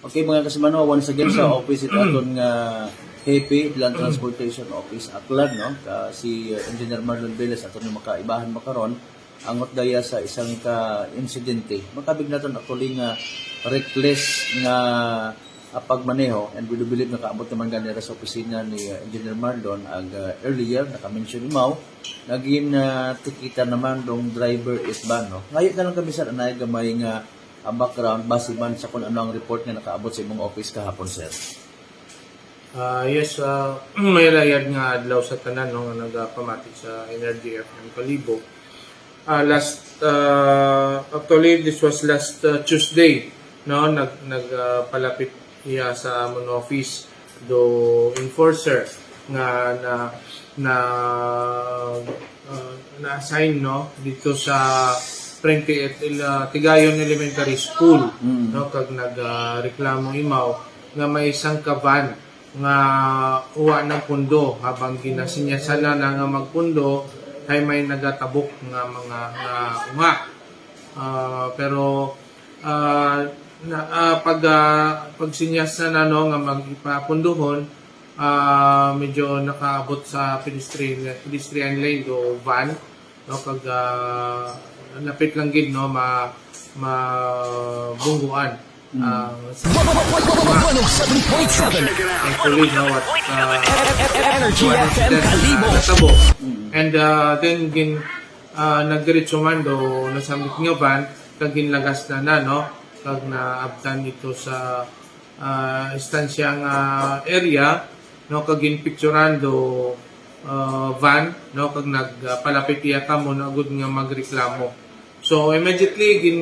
Okay mga kasimano, once again sa office ito aton nga Hepe Land Transportation Office Aklan no ka si uh, Engineer Marlon Velez aton makaibahan makaron angot daya sa isang ka insidente. Makabig naton actually nga reckless nga uh, pagmaneho and we do believe na kaabot naman ganira sa opisina ni uh, Engineer Marlon ag uh, earlier naka-mention ni Mau naging uh, tikita naman dong driver is ban no. Ngayon na lang kami sa anay gamay nga ang background base man sa kung ano ang report nga nakaabot sa imong office kahapon sir. Ah, yes, ah, may layad nga adlaw sa tanan no, nga nagapamatik sa Energy FM Kalibo. Ah, last ah, actually this was last ah, Tuesday no nag nagpalapit iya sa amon office do enforcer nga na na ah, na-assign no dito sa Prenti at uh, Tigayon Elementary School no kag nagreklamo imaw nga may isang kaban nga uwa ng pundo habang ginasinyasan na nga magpundo ay may nagatabok nga mga nga unga Ah, pero ah, na, ah, pag uh, pag sinyasan na no nga magipapunduhon ah, medyo nakaabot sa pedestrian pedestrian lane do van no kag ah, napit lang gid no ma mabungguan ang Thankfully, no, what, uh, Energy FM Kalibo. natabo. And uh, then, gin, uh, nagdiretso man do, nasamit nga van, kag ginlagas na na, no? Kag naabtan ito sa uh, istansyang uh, area, no? Kag ginpicturan do uh, van, no? Kag nagpalapit iya ka mo, na agud nga magreklamo. So, immediately, gin,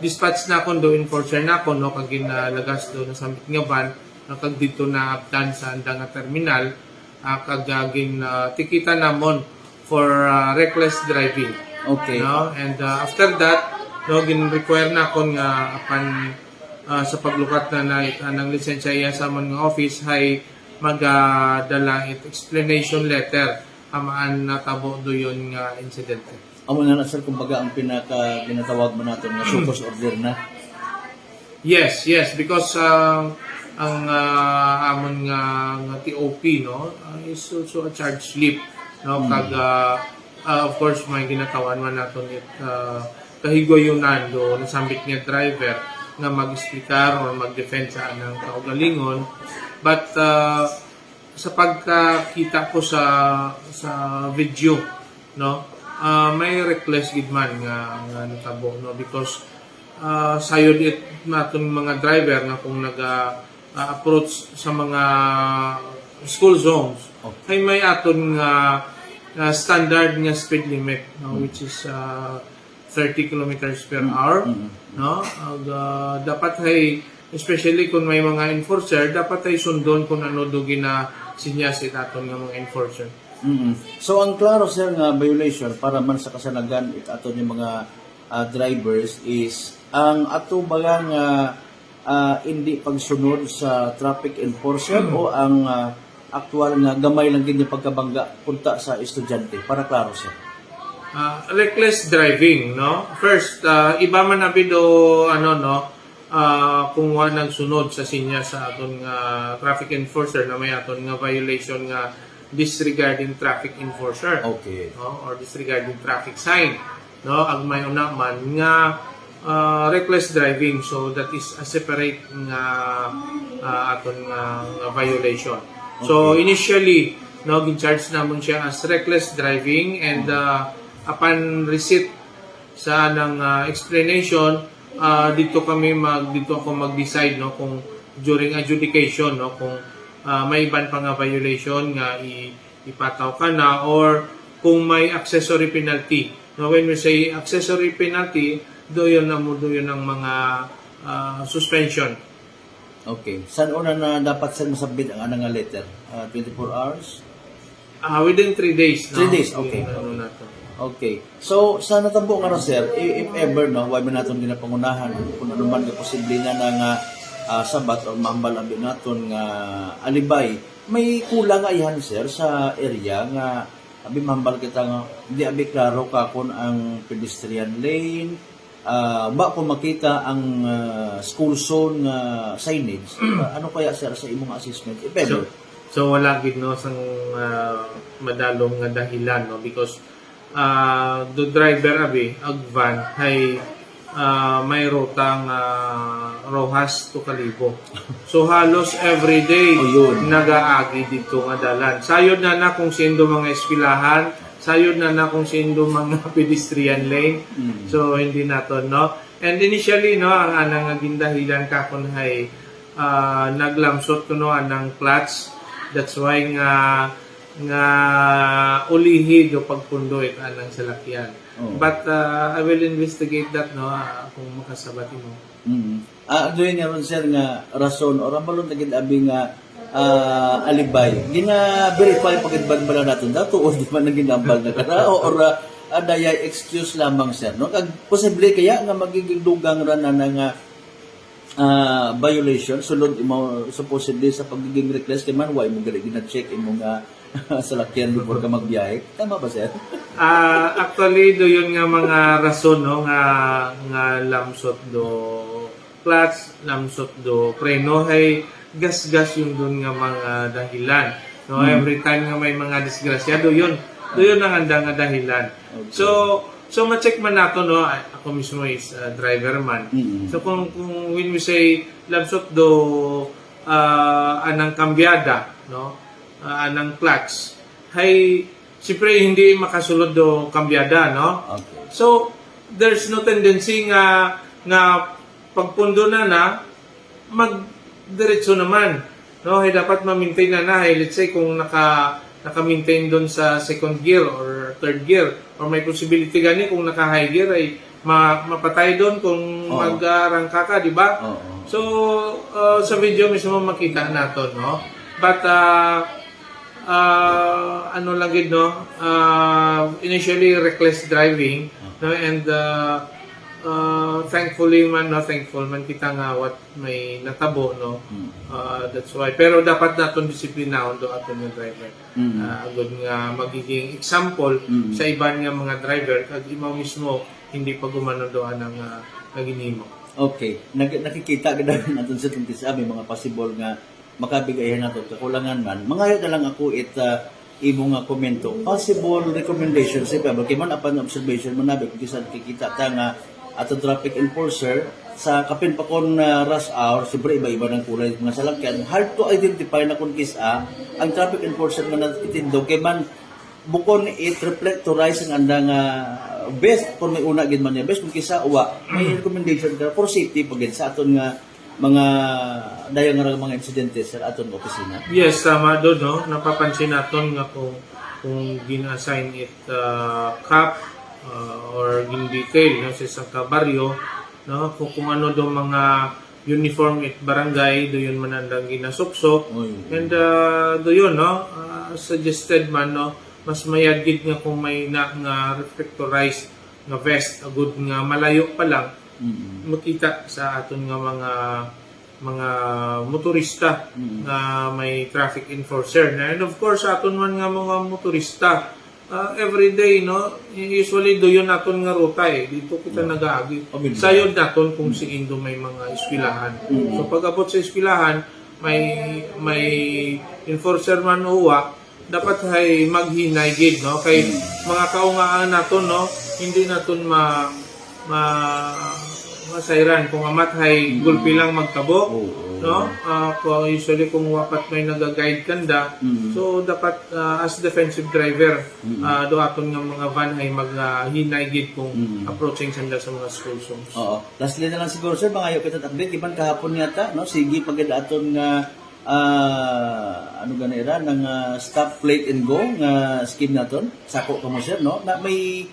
dispatch na ako do enforcer na ako no kag ginalagas do na samit nga van no kag dito na abtan sa anda nga terminal uh, kag uh, gin uh, tikita namon for uh, reckless driving Okay. no and uh, after that no gin require na ako nga apan uh, sa paglukat na na ng lisensya iya sa amon nga office hay magadala it explanation letter. Amaan natabo do yon nga insidente Amo na na sir kumbaga ang pinaka ginatawag mo naton nga focus order na. Yes, yes, because uh, ang uh, amon nga, nga TOP no uh, is also a charge slip no kag uh, uh, of course may ginatawan man naton it uh, kahigoyonan do nasambit nga driver nga mag-explicar or mag-defend sa anang kaugalingon but uh, sa pagkakita ko sa sa video no uh, may reckless gid man nga nga natabo no because uh, sayod it naton mga driver nga kung naga uh, approach sa mga school zones ay may aton nga uh, standard nga speed limit no, which is uh, 30 kilometers per hour no Ag, uh, dapat ay especially kung may mga enforcer dapat ay sundon kung ano do gina sinyas aton nga mga enforcer. Mm So ang klaro sir nga violation para man sa kasanagan it ato ni mga ah, drivers is ang ato baga nga ah, hindi pagsunod sa traffic enforcer o ang ah, actual nga gamay lang gid pagkabangga punta sa estudyante. Para klaro sir. Ah, reckless driving, no? First, ah, iba man na do ano no, ah, kung wa nagsunod sa sinya sa aton nga traffic enforcer na may aton nga violation nga disregarding traffic enforcer. Okay. no or disregarding traffic sign. No ang may una man nga ah, reckless driving. So that is a separate nga ah, aton nga, nga violation. So initially no gin-charge namon siya as reckless driving and ah, upon receipt sa ng explanation ah, dito kami mag dito ako mag-decide no kung during adjudication no kung ah, may iban pa nga violation nga i, ipataw ka na or kung may accessory penalty no when we say accessory penalty do yun na mo do yun ang mga ah, suspension Okay. San una na dapat sir masabit ang anang letter? Ah, 24 hours? Ah, within 3 days no Three days, okay. Ano na to. Okay. So, sa natabo nga na sir, if ever, no, why man natin ginapangunahan, kung ano man posible na na nga ah, sabat o mambal abi naton nga alibay, may kulang nga ihan sir sa area nga abi mambal kita nga di abi klaro ka kung ang pedestrian lane ah, ba ko makita ang ah, school zone nga signage, ah, ano kaya sir sa imong assessment? If So, ever. so wala gid no sang ah, madalong nga dahilan no because uh, the driver abi ag van hay ah, may rutang uh, Rojas to Calibo. So halos every day Oh, nagaagi dito nga dalan. Sayod na na kung sindo mga eskwelahan, sayod na na kung sindo mga pedestrian lane. Mm. So hindi nato no. And initially no ang anang gindahilan ka kun hay ah, naglamsot ko no anang clutch. That's why nga nga ulihi do pagpundo it anang salakyan. Oh. But ah, I will investigate that no ah, kung makasabat mo. Mm. Ah, doon nga sir nga rason or amalon tagid abi nga ah, alibay. Gina verify pagid bala naton dato o di man naging ambal na kana or uh, adaya excuse lamang sir no kag posible kaya nga magiging dugang ra na nga ah, violation sulod imo supposedly sa pagiging reckless kay man why mo gali gina-check imo nga salakyan before ka magbiyahe tama ba sir Ah, actually do yun nga mga rason no nga nga lamsot do clutch, lamsot do preno hay gas-gas yung dun nga mga dahilan. No, every time nga may mga disgrasya do yun. Do yun ang handa nga dahilan. So so ma-check man nato no ay, ako mismo is uh, driver man. Mm. So kung, kung when we say lamsot do ah, anang kambyada, no? Ah, anang clutch, hay siyempre hindi makasulod do kambyada, no? okay So there's no tendency nga nga pagpundo na na magdiretso naman. No, hay dapat ma-maintain na na. Hay, let's say kung naka naka-maintain doon sa second gear or third gear or may possibility gani kung naka-high gear ay ma mapatay doon kung Oo. mag-arangka ka, di ba? oo So, uh, sa video mismo makita nato, no? But, uh, uh, ano lang gid no? Uh, initially, reckless driving, no? And, uh, uh, thankfully man, no? Thankful man kita nga what may natabo, no? Uh, that's why. Pero dapat naton disiplinahon do aton nga driver. Mm. Uh, agad nga magiging example Mm. sa iban nga mga driver kag imo mismo hindi pa gumano do anang uh, naginimo. Okay, Nag nakikita gid natin sa tuntis abi mga possible nga makabigayan nato kakulangan man. Mangayo na lang ako it uh, imo nga komento. Possible recommendation sa iba kay man apan observation man nabi kung kisan kikita ta nga ato traffic enforcer sa kapin pa kon uh, rush hour siyempre iba-iba ng kulay mga salakyan hard to identify na kung kisa ang traffic enforcer nga natitindog kay man bukon it reflectorize ang andang uh, best kung may una gid man niya best kung kisa uwa may recommendation ka for safety pagid sa aton nga mga dayang nga mga insidente sa aton opisina Yes, tama doon, no? Napapansin natin nga kung, kung gina-assign it uh, cap uh, or gin-detail no, sa isang kabaryo, no? Kung, kung ano do mga uniform it barangay, do yun man ang ginasuksok. Oy. And uh, do yun, no? Uh, suggested man, no? Mas mayagid nga kung may na nga reflectorized nga vest, agud nga malayo pa lang, mm makita sa aton nga mga mga motorista na may traffic enforcer. And of course, aton man nga mga motorista, uh, every day, no, usually do yun naton nga ruta eh. Dito kita nag-aagi. Pamilya. Sayod naton kung si Indo may mga eskwelahan. So pag abot sa eskwelahan, may may enforcer man uwa, dapat ay maghinay gid no kay mga kaungaan naton no hindi naton ma ma masayran kung amat hay gulpi lang magtabo Oo. no Ah, kung usually kung wapat may nagaguide kanda Mm. so dapat ah, as defensive driver ah, do aton nga mga van ay maghinay gid kung Mm. approaching sanda sa mga school zones Oo. Lastly na lang siguro sir, mga kita update iban kahapon yata, no? Sige pagid aton nga ah, ano ganira nang ah, stop plate and go nga scheme naton. Sako kamo sir, no? Na may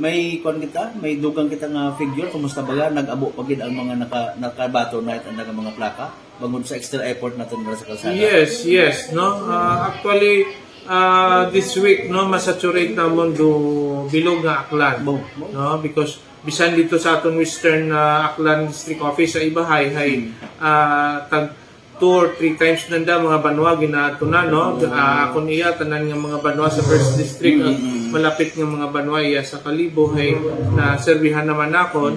may kon kita, may dugang kita nga figure? Kumusta ba nag-abo pagid ang mga naka nakabato na it ang mga plaka? Bangod sa extra effort naton para sa kalsada. Yes, yes, no. Ah, actually ah, this week no masaturate namon do bilog nga aklan. Bo, bo. No, because bisan dito sa aton Western ah, Aklan District Office sa Ibahay hay ah, tag two or three times nanda mga banwa ginato na no Ah, ako niya tanan nga mga banwa sa first district ang malapit nga mga banwa iya sa Kalibo hay na serbihan naman ako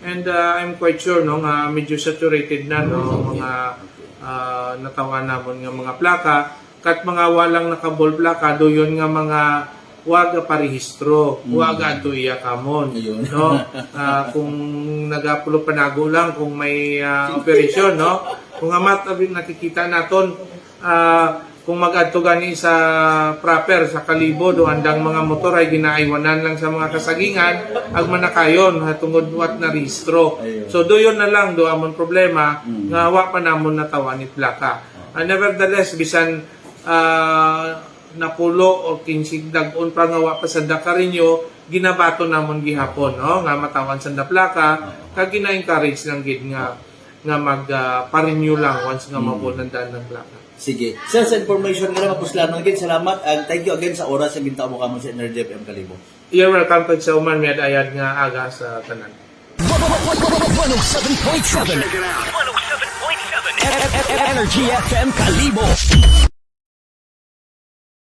And uh, I'm quite sure no nga medyo saturated na no mga uh, natawa namon nga mga plaka kat mga walang nakabol plaka do yon nga mga wag parehistro, wag ato iya kamon. Ayun. No? Ah, kung nagapulo panago lang kung may ah, operasyon, no? Kung amat abi nakikita naton ah, kung mag-adto gani sa proper sa kalibo do andang mga motor ay ginaaywanan lang sa mga kasagingan ag manakayon ha tungod wat na rehistro. So do yun na lang do amon problema nga wa pa namon natawa ni plaka. Ah, nevertheless bisan ah, napulo o kinsig dagon pa nga wa pa sa Dakarinyo ginabato namon gihapon no? Nga matawan sa plaka kag gina-encourage lang gid nga nga mag ah, pa-renew lang once nga mapunan daan ng plaka. Sige. Sir, sa information nga na mapuslanon again, salamat. And thank you again sa oras sa ginta mo kamo sa Energy FM Kalibo. You're welcome to sa uman med ayad nga aga sa tanan. 107.7 107.7 Energy FM Kalibo